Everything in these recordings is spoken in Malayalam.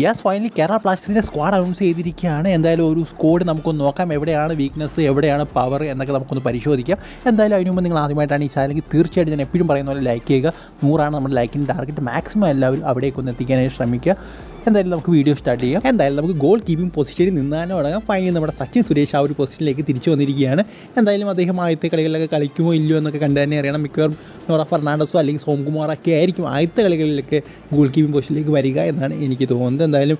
യെസ് ഫൈനലി കേരള ബ്ലാസ്റ്റേഴ്സിന്റെ സ്ക്വാഡ് അനൗൺസ് ചെയ്തിരിക്കുകയാണ്. എന്തായാലും ഒരു സ്കോഡ് നമുക്കൊന്ന് നോക്കാം. എവിടെയാണ് വീക്ക്നെസ് എവിടെയാണ് പവർ എന്നൊക്കെ നമുക്കൊന്ന് പരിശോധിക്കാം. എന്തായാലും അതിനു മുമ്പ് നിങ്ങൾ ആദ്യമായിട്ടാണ് ഈ ചാനലിൽ തീർച്ചയായിട്ടും ഞാൻ എപ്പോഴും പറയുന്ന പോലെ ലൈക്ക് ചെയ്യുക. നൂറാണ് നമ്മുടെ ലൈക്കിന്റെ ടാർഗറ്റ് മാക്സിമം എല്ലാവരും അവിടേക്കൊന്ന് എത്തിക്കാനായി ശ്രമിക്കുക. എന്തായാലും നമുക്ക് വീഡിയോ സ്റ്റാർട്ട് ചെയ്യാം. എന്തായാലും നമുക്ക് ഗോൾ കീപ്പിംഗ് പൊസിഷനിൽ നിന്നാലും തുടങ്ങാം ഫൈനലി നമ്മുടെ സച്ചിൻ സുരേഷ് ആ ഒരു പൊസിഷനിലേക്ക് തിരിച്ചു വന്നിരിക്കുകയാണ്. എന്തായാലും അദ്ദേഹം ആദ്യത്തെ കളികളിലൊക്കെ കളിക്കുമോ ഇല്ലയോ എന്നൊക്കെ കണ്ടു തന്നെ അറിയണം. മിക്കവാറും നോറ ഫെർണാണ്ടസോ അല്ലെങ്കിൽ സോംകുമാറൊക്കെ ആയിരിക്കും ആദ്യത്തെ കളികളിലൊക്കെ ഗോൾ കീപ്പിംഗ് പൊസിഷനിലേക്ക് വരിക എന്നാണ് എനിക്ക് തോന്നുന്നത്. എന്തായാലും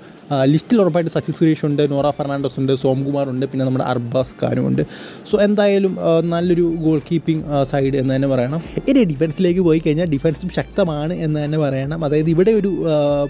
ലിസ്റ്റിൽ ഉറപ്പായിട്ട് സച്ചിൻ സുരേഷ് ഉണ്ട് നോറ ഫെർണാണ്ടസ് ഉണ്ട് സോംകുമാർ ഉണ്ട് പിന്നെ നമ്മുടെ അർബാസ് ഖാനും ഉണ്ട്. സോ എന്തായാലും നല്ലൊരു ഗോൾ കീപ്പിംഗ് സൈഡ് എന്ന് തന്നെ പറയണം. ഇനി ഡിഫൻസിലേക്ക് പോയി കഴിഞ്ഞാൽ ഡിഫൻസും ശക്തമാണ് എന്ന് തന്നെ പറയണം. അതായത് ഇവിടെ ഒരു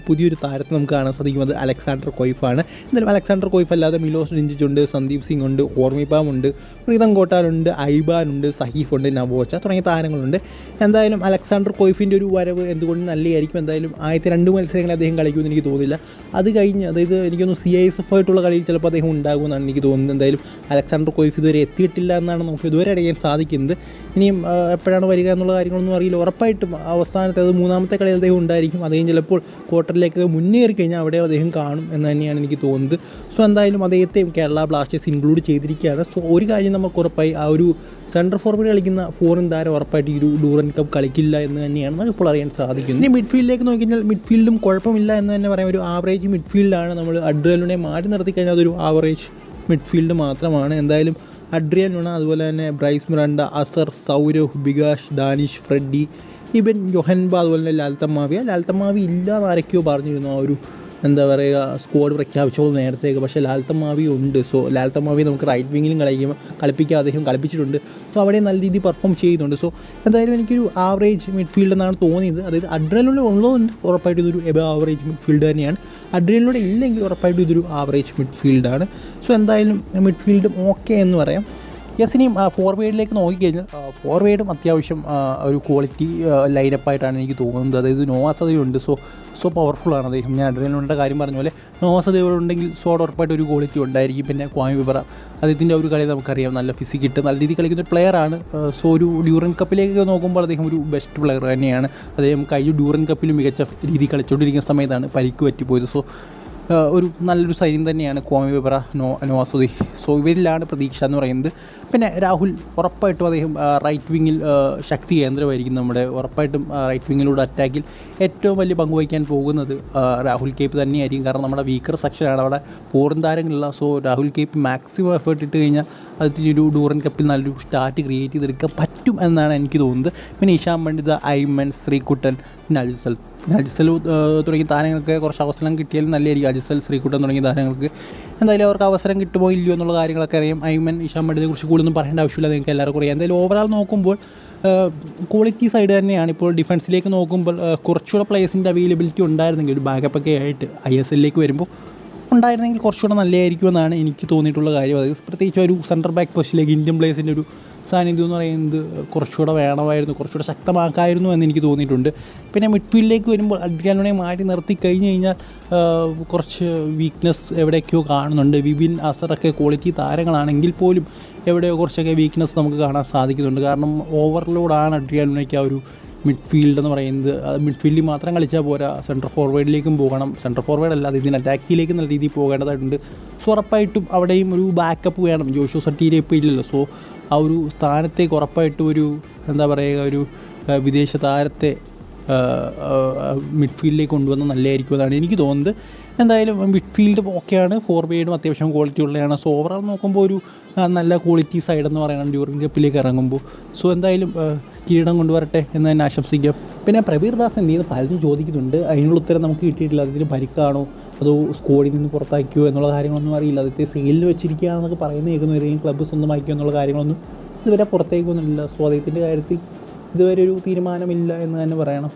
പുതിയൊരു താരത്തെ നമുക്ക് കാണാൻ സാധിക്കുന്നത് അലക്സാണ്ടർ കൊയ്ഫാണ് എന്നാലും അലക്സാണ്ടർ കൊയ്ഫ് അല്ലാതെ മിലോസ് ഡിഞ്ചിച്ച് ഉണ്ട് സന്ദീപ് സിംഗ് ഉണ്ട് ഓർമിപ്പാം ഉണ്ട് പ്രീതം കോട്ടാലുണ്ട് സഹീഫ് ഉണ്ട് നവോച്ച തുടങ്ങിയ താരങ്ങളുണ്ട്. എന്തായാലും അലക്സാണ്ടർ കൊയ്ഫിന്റെ ഒരു വരവ് എന്തുകൊണ്ട് നല്ലതായിരിക്കും എന്തായാലും ആദ്യത്തെ രണ്ട് മത്സരങ്ങൾ അദ്ദേഹം കളിക്കുമെന്ന് എനിക്ക് തോന്നുന്നില്ല. അത് കഴിഞ്ഞ് അതായത് എനിക്കൊന്ന് സി ഐ എസ് എഫ് ആയിട്ടുള്ള കളിയിൽ ചിലപ്പോൾ അദ്ദേഹം ഉണ്ടാകുമെന്നാണ് എനിക്ക് തോന്നുന്നത്. എന്തായാലും അലക്സാണ്ടർ കൊയ്ഫ് ഇതുവരെ എത്തിയിട്ടില്ല എന്നാണ് നമുക്ക് ഇതുവരെ അറിയാൻ സാധിക്കുന്നത്. ഇനിയും എപ്പോഴാണ് വരിക എന്നുള്ള കാര്യങ്ങളൊന്നും അറിയില്ല. ഉറപ്പായിട്ടും അവസാനത്തെ അത് മൂന്നാമത്തെ കളിയിൽ അദ്ദേഹം ഉണ്ടായിരിക്കും. അദ്ദേഹം ചിലപ്പോൾ ക്വാർട്ടറിലേക്ക് മുന്നേറി അവിടെ അദ്ദേഹം കാണും എന്ന് തന്നെയാണ് എനിക്ക് തോന്നുന്നത്. സോ എന്തായാലും അദ്ദേഹത്തെയും കേരള ബ്ലാസ്റ്റേഴ്സ് ഇൻക്ലൂഡ് ചെയ്തിരിക്കുകയാണ്. സോ ഒരു കാര്യം നമുക്ക് ഉറപ്പായി ആ ഒരു സെൻട്രൽ ഫോർവേഡ് കളിക്കുന്ന ഫോറിൻ താരം ഉറപ്പായിട്ട് ഈ ഒരു ഡൂറൻ കപ്പ് കളിക്കില്ല എന്ന് തന്നെയാണ് നമുക്ക് ഇപ്പോൾ അറിയാൻ സാധിക്കുന്നത്. ഇനി മിഡ്ഫീൽഡിലേക്ക് നോക്കിക്കഴിഞ്ഞാൽ മിഡ്ഫീൽഡും കുഴപ്പമില്ല എന്ന് തന്നെ പറയാം ഒരു ആവറേജ് മിഡ്ഫീൽഡാണ് നമ്മൾ അഡ്രലിനെ മാറ്റി നിർത്തി കഴിഞ്ഞാൽ അതൊരു ആവറേജ് മിഡ്ഫീൽഡ് മാത്രമാണ്. എന്തായാലും അഡ്രിയൻ ലുണ അതുപോലെ തന്നെ Bryce Miranda Azhar Sourav Bikash Danish Freddy Ivan ജൊഹൻബ അതുപോലെ തന്നെ ലാൽത്തമ്മാവിയ ലാൽത്തമ്മാവി ഇല്ല എന്ന് ആരൊക്കെയോ പറഞ്ഞിരുന്നു ആ ഒരു എന്താ പറയുക സ്ക്വാഡ് പ്രഖ്യാപിച്ചത് നേരത്തേക്ക് പക്ഷേ ലാൽത്തമാവി ഉണ്ട്. സോ ലാൽത്തമാവി നമുക്ക് റൈറ്റ് വിങ്ങിലും കളിക്കുമ്പോൾ കളിപ്പിക്കാൻ അദ്ദേഹം കളിപ്പിച്ചിട്ടുണ്ട്. സോ അവിടെ നല്ല രീതിയിൽ പെർഫോം ചെയ്യുന്നുണ്ട് സോ എന്തായാലും എനിക്കൊരു ആവറേജ് മിഡ്ഫീൽഡ് എന്നാണ് തോന്നിയത്. അതായത് അഡ്രലിലൂടെ ഉള്ളതുകൊണ്ട് ഉറപ്പായിട്ടും ഇതൊരു എബോ ആവറേജ് മിഡ്ഫീൽഡ് തന്നെയാണ്. അഡ്രലിലൂടെ ഇല്ലെങ്കിൽ ഉറപ്പായിട്ടും ഇതൊരു ആവറേജ് മിഡ്ഫീൽഡാണ് സോ എന്തായാലും മിഡ്ഫീൽഡും ഓക്കെ എന്ന് പറയാം. യെസ് ഇനിയും ഫോർവേഡിലേക്ക് നോക്കിക്കഴിഞ്ഞാൽ ഫോർവേഡും അത്യാവശ്യം ഒരു ക്വാളിറ്റി ലൈനപ്പായിട്ടാണ് എനിക്ക് തോന്നുന്നത്. അതായത് നോവാസതയുണ്ട് സോ സോ പവർഫുള്ളാണ് അദ്ദേഹം. ഞാൻ അഡ്രിയലുണ്ട കാര്യം പറഞ്ഞ പോലെ നോവാസതയുണ്ടെങ്കിൽ സോ ഉറപ്പായിട്ട് ഒരു ക്വാളിറ്റി ഉണ്ടായിരിക്കും. പിന്നെ ക്വാമി വിബറ അദ്ദേഹത്തിന്റെ ഒരു കളി നമുക്കറിയാം. നല്ല ഫിസിക്കിട്ട് നല്ല രീതിയിൽ കളിക്കുന്ന ഒരു പ്ലെയറാണ് സോ ഒരു ഡ്യൂറൻ കപ്പിലേക്ക് നോക്കുമ്പോൾ അദ്ദേഹം ഒരു ബെസ്റ്റ് പ്ലെയർ തന്നെയാണ്. അദ്ദേഹം കഴിഞ്ഞ ഡ്യൂറൻ കപ്പിലും മികച്ച രീതി കളിച്ചുകൊണ്ടിരിക്കുന്ന സമയത്താണ് പരിക്ക് പറ്റിപ്പോയത്. സോ ഒരു നല്ലൊരു സൈൻ തന്നെയാണ് കോമി വിബ്ര നോ നോവാസുദി സോ ഇവരിലാണ് പ്രതീക്ഷ എന്ന് പറയുന്നത്. പിന്നെ രാഹുൽ ഉറപ്പായിട്ടും അദ്ദേഹം റൈറ്റ് വിങ്ങിൽ ശക്തി കേന്ദ്രമായിരിക്കും നമ്മുടെ ഉറപ്പായിട്ടും റൈറ്റ് വിങ്ങിലൂടെ അറ്റാക്കിൽ ഏറ്റവും വലിയ പങ്ക് വഹിക്കാൻ പോകുന്നത് രാഹുൽ കേപ്പ് തന്നെയായിരിക്കും. കാരണം നമ്മുടെ വീക്കർ സെക്ഷനാണ് അവിടെ പൂർണ താരങ്ങളില്ല. So Rahul K P maximum effort ഇട്ട് കഴിഞ്ഞാൽ അതിന് ഒരു ഡൂറൻ കപ്പിൽ നല്ലൊരു സ്റ്റാർട്ട് ക്രിയേറ്റ് ചെയ്തെടുക്കാൻ പറ്റും എന്നാണ് എനിക്ക് തോന്നുന്നത്. പിന്നെ ഇഷാൻ പണ്ഡിത ഐമൻ ശ്രീകുട്ടൻ പിന്നെ അജിസൽ തുടങ്ങിയ താരങ്ങൾക്ക് കുറച്ച് അവസരം കിട്ടിയാലും നല്ലതായിരിക്കും. അജിസൽ ശ്രീകുട്ടൻ തുടങ്ങിയ താരങ്ങൾക്ക് എന്തായാലും അവർക്ക് അവസരം കിട്ടുമോ ഇല്ലയോ എന്നുള്ള കാര്യങ്ങളൊക്കെ അറിയാം. ഐമൻ ഇഷാൻ പണ്ഡിതയെ കുറിച്ച് കൂടുതലൊന്നും പറയേണ്ട ആവശ്യമില്ല. നിങ്ങൾക്ക് എല്ലാവർക്കും അറിയാം. എന്തായാലും ഓവറാൾ നോക്കുമ്പോൾ ക്വാളിറ്റി സൈഡ് തന്നെയാണ്. ഇപ്പോൾ ഡിഫൻസിലേക്ക് നോക്കുമ്പോൾ കുറച്ചുകൂടെ പ്ലേയേഴ്സിന്റെ അവൈലബിലിറ്റി ഉണ്ടായിരുന്നെങ്കിൽ ഒരു ബാക്കപ്പ് ഒക്കെ ആയിട്ട് ഐ എസ് എല്ലിലേക്ക് വരുമ്പോൾ ഉണ്ടായിരുന്നെങ്കിൽ കുറച്ചുകൂടെ നല്ലതായിരിക്കുമെന്നാണ് എനിക്ക് തോന്നിയിട്ടുള്ള കാര്യം. അതായത് പ്രത്യേകിച്ച് ഒരു സെന്റർ ബാക്ക് പൊസിഷനിലേക്ക് ഇന്ത്യൻ പ്ലേയേഴ്സിന്റെ ഒരു സാന്നിധ്യം എന്ന് പറയുന്നത് കുറച്ചുകൂടെ വേണമായിരുന്നു കുറച്ചുകൂടെ ശക്തമാക്കായിരുന്നു എന്ന് എനിക്ക് തോന്നിയിട്ടുണ്ട്. പിന്നെ മിഡ്ഫീൽഡിലേക്ക് വരുമ്പോൾ അഡ്രിയാനെ മാറ്റി നിർത്തി കഴിഞ്ഞ് കഴിഞ്ഞാൽ കുറച്ച് വീക്ക്നെസ് എവിടെയൊക്കെയോ കാണുന്നുണ്ട്. വിപിൻ അസറൊക്കെ ക്വാളിറ്റി താരങ്ങളാണെങ്കിൽ പോലും എവിടെയോ കുറച്ചൊക്കെ വീക്ക്നെസ് നമുക്ക് കാണാൻ സാധിക്കുന്നുണ്ട്. കാരണം ഓവർലോഡാണ് അഡ്രിയാനോണയ്ക്ക് ആ ഒരു മിഡ്ഫീൽഡ് എന്ന് പറയുന്നത് മിഡ്ഫീൽഡിൽ മാത്രം കളിച്ചാൽ പോരാ. സെൻട്രൽ ഫോർവേഡിലേക്കും പോകണം. സെൻട്രൽ ഫോർവേഡ് അല്ലാതെ ഇതിന് അറ്റാക്കിലേക്ക് നല്ല രീതിയിൽ പോകേണ്ടതായിട്ടുണ്ട്. സോ ഉറപ്പായിട്ടും അവിടെയും ഒരു ബാക്കപ്പ് വേണം. ജോഷു സട്ടീരെ ഇപ്പോൾ ഇല്ലല്ലോ. സോ ആ ഒരു സ്ഥാനത്തേക്ക് ഉറപ്പായിട്ടും ഒരു എന്താ പറയുക ഒരു വിദേശ താരത്തെ മിഡ്ഫീൽഡിലേക്ക് കൊണ്ടുവന്ന നല്ലതായിരിക്കും എന്നാണ് എനിക്ക് തോന്നുന്നത്. എന്തായാലും മിഡ്ഫീൽഡ് ഓക്കെയാണ് ഫോർവേഡും അത്യാവശ്യം ക്വാളിറ്റി ഉള്ളതാണ്. സോ ഓവറോൾ നോക്കുമ്പോൾ ഒരു നല്ല ക്വാളിറ്റി സൈഡ് എന്ന് പറയണം ഡ്യൂറിംഗ് കപ്പിലേക്ക് ഇറങ്ങുമ്പോൾ സോ എന്തായാലും കിരീടം കൊണ്ടുവരട്ടെ എന്ന് തന്നെ ആശംസിക്കാം. പിന്നെ പ്രവീർ ദാസ് എന്ത് പലരും ചോദിക്കുന്നുണ്ട് അതിനുള്ള ഉത്തരം നമുക്ക് കിട്ടിയിട്ടില്ല അതിന് പരിക്കാണോ? അതോ സ്കോഡിൽ നിന്ന് പുറത്താക്കിയോ? എന്നുള്ള കാര്യങ്ങളൊന്നും അറിയില്ല. അതിന്റെ സെയിലിൽ വെച്ചിരിക്കുകയാണെന്നൊക്കെ പറയുന്ന കേൾക്കുന്നു ഏതെങ്കിലും ക്ലബ്ബ് സ്വന്തമാക്കിയോ എന്നുള്ള കാര്യങ്ങളൊന്നും ഇതുവരെ പുറത്തേക്കൊന്നുമില്ല. സോ അദ്ദേഹത്തിന്റെ കാര്യത്തിൽ ഇതുവരെ ഒരു തീരുമാനമില്ല എന്ന് തന്നെ പറയണം.